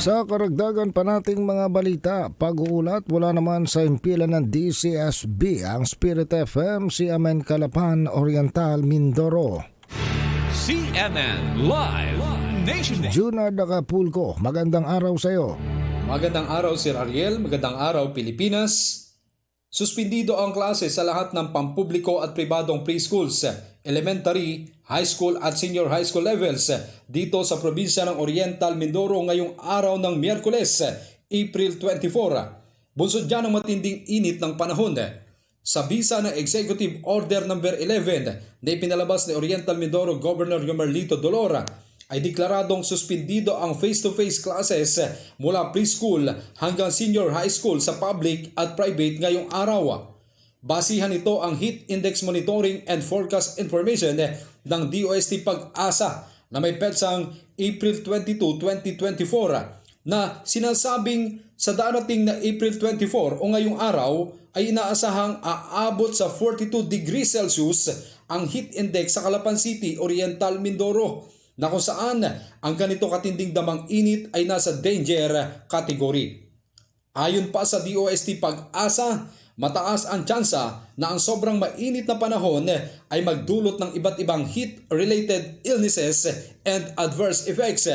Sa karagdagan pa nating mga balita, pag-uulat wala naman sa impilan ng DCSB ang Spirit FM si Amen Calapan Oriental Mindoro. CNN Live Nationwide. Junard Acapulco, magandang araw sa iyo. Magandang araw Sir Ariel, magandang araw Pilipinas. Suspindido ang klase sa lahat ng pampubliko at pribadong preschools, elementary, high school at senior high school levels dito sa probinsya ng Oriental Mindoro ngayong araw ng Miyerkules, April 24. Bunsod dyan ang matinding init ng panahon. Sa bisa ng Executive Order No. 11 na ipinalabas ni Oriental Mindoro Governor Yomerlito Dolora ay deklaradong suspindido ang face-to-face classes mula preschool hanggang senior high school sa public at private ngayong araw. Basihan ito ang Heat Index Monitoring and Forecast Information ng DOST Pag-asa na may petsang April 22, 2024 na sinasabing sa darating na April 24 o ngayong araw ay inaasahang aabot sa 42 degrees Celsius ang heat index sa Calapan City, Oriental Mindoro na kung saan ang ganito katinding damang init ay nasa danger category. Ayon pa sa DOST Pag-asa, mataas ang tsansa na ang sobrang mainit na panahon ay magdulot ng iba't ibang heat-related illnesses and adverse effects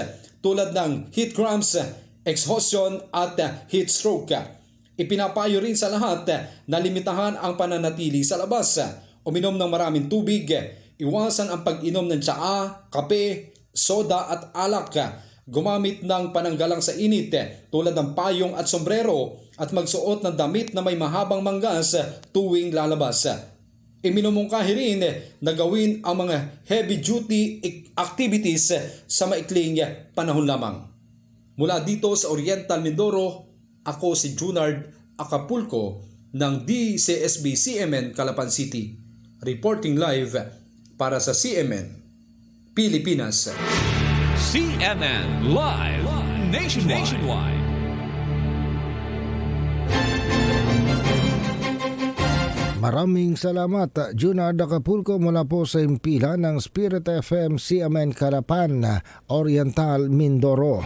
tulad ng heat cramps, exhaustion at heat stroke. Ipinapayo rin sa lahat na limitahan ang pananatili sa labas, uminom ng maraming tubig, iwasan ang pag-inom ng tsaa, kape, soda at alak, gumamit ng pananggalang sa init tulad ng payong at sombrero at magsuot ng damit na may mahabang manggas tuwing lalabas. Iminumungkahi rin na gawin ang mga heavy-duty activities sa maikling panahon lamang. Mula dito sa Oriental Mindoro, ako si Junard Acapulco ng DCSB CMN Calapan City. Reporting live para sa CMN Pilipinas. CNN Live Nationwide. Nationwide. Maraming salamat, Junard Acapulco mula po sa impilan ng Spirit FM si Amen Calapan Oriental Mindoro.